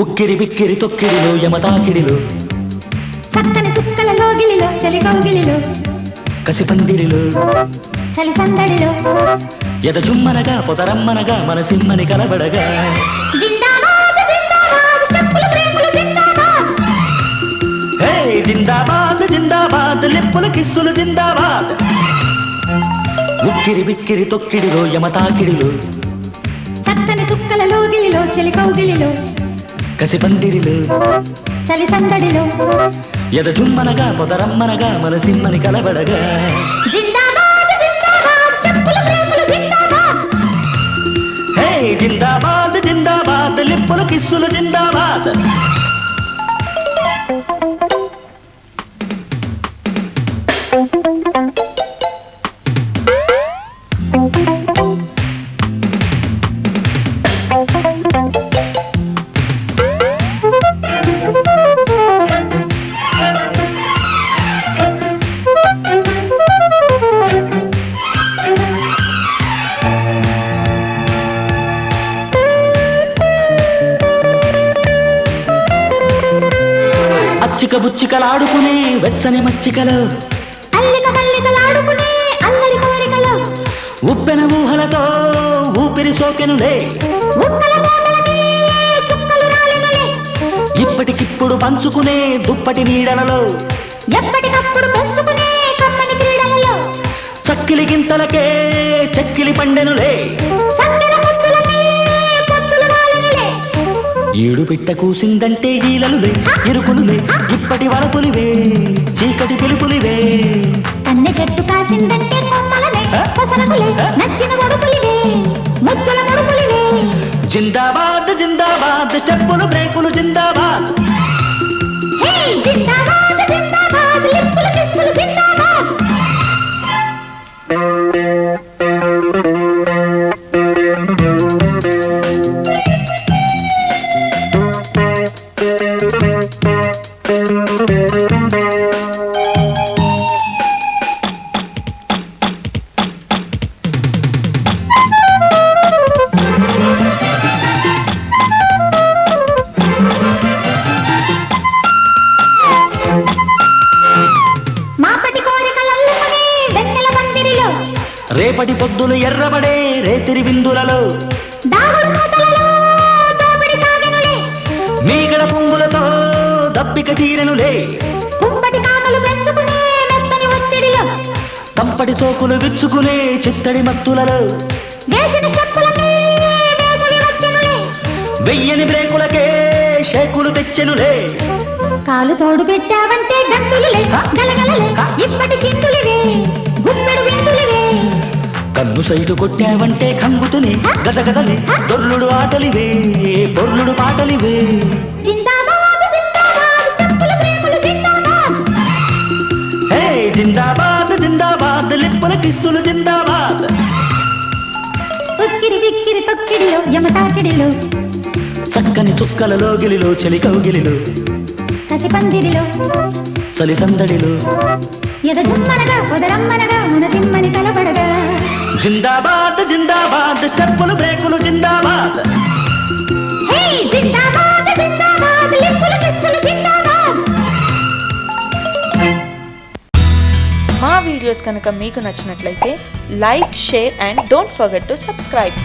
ఉక్కిరి బిక్కిరి తొక్కిరిలో యమతాకిరిలో చక్కని సుక్కలలో గిలిలో చలి కౌగిలిలో కసిపందిరిలో చలి సందడిలో. ఎద పొదరమ్మనగా కలబడగా. జిందాబాద్ జిందాబాద్ లిప్పుల కిస్సులు జిందాబాద్. ఉక్కిరి బిక్కిరి తొక్కిడిలో యమతాకిడిలో. చక్కని సుక్కల లోగిలిలో చలి కౌగిలిలో. కసిపందిరిలో. చలి సందడిలో. ఎద జుమ్మనగా పొదరమ్మనగా మన సిమ్మని కలబడగా బుచ్చికలాడుకునే వెచ్చని మచ్చికలు. అల్లిక మల్లికలాడుకునే అల్లరి కోరికలో. ఉప్పెన ఊహలతో ఊపిరి సోకెనులే. ఇప్పటికిప్పుడు పంచుకునే దుప్పటి నీడలలో. ఎప్పటికప్పుడు పెంచుకునే కమ్మని క్రీడలలో. చక్కిలి గింతలకే చెక్కిలి పండెనులే. ఏడు పిట్ట కూసిందంటే ఈలలులే ఇరుకులులే ఇప్పటి వరపులివే చీకటి పిలుపులివే కన్నె చెట్టు కాసిందంటే కొమ్మలనే పొసరకులే నచ్చిన ముడుపులివే ముద్దుల ముడుపులివే జిందాబాద్ జిందాబాద్ స్టెప్పులు బ్రేకులు జిందాబాద్. రేపటి పొద్దులు ఎర్రబడే రేతిరి విందులలో. మీగడ పొంగులతో దప్పిక తీరెనులే. కుంపటి సోకులు విచ్చుకునే చిత్తడి మత్తులలో. వెయ్యని బ్రేకులకే షేకులు తెచ్చెనులే. కాలు తోడు పెట్టావంటే గలగలలే. ఇప్పటి చింతులివే గుప్పెడు విందులివే. కన్ను సైటు కొట్టావంటే కంగుతుని గజగజలే. దొర్లుడు ఆటలివే పొర్లుడు పాటలివే. జిందాబాద్ జిందాబాద్ లిప్పుల కిస్సులు జిందాబాద్. ఉక్కిరి బిక్కిరి తొక్కిడిలో యమతాకిడిలో. చక్కని చుక్కలలో గిలిలో చెలి కౌగిలిలో. కసిపందిరిలో చలి సందడిలో. ఎదజుమ్మనగా పొదరమ్మనగా మునసిమ్మని తలపడగా జిందాబాద్ జిందాబాద్ స్టెప్పులు బ్రేకులు జిందాబాద్. జిందాబాద్ జిందాబాద్ లిప్పుల కిస్సులు జిందాబాద్. మా వీడియోస్ కనుక మీకు నచ్చినట్లయితే like share and don't forget to subscribe.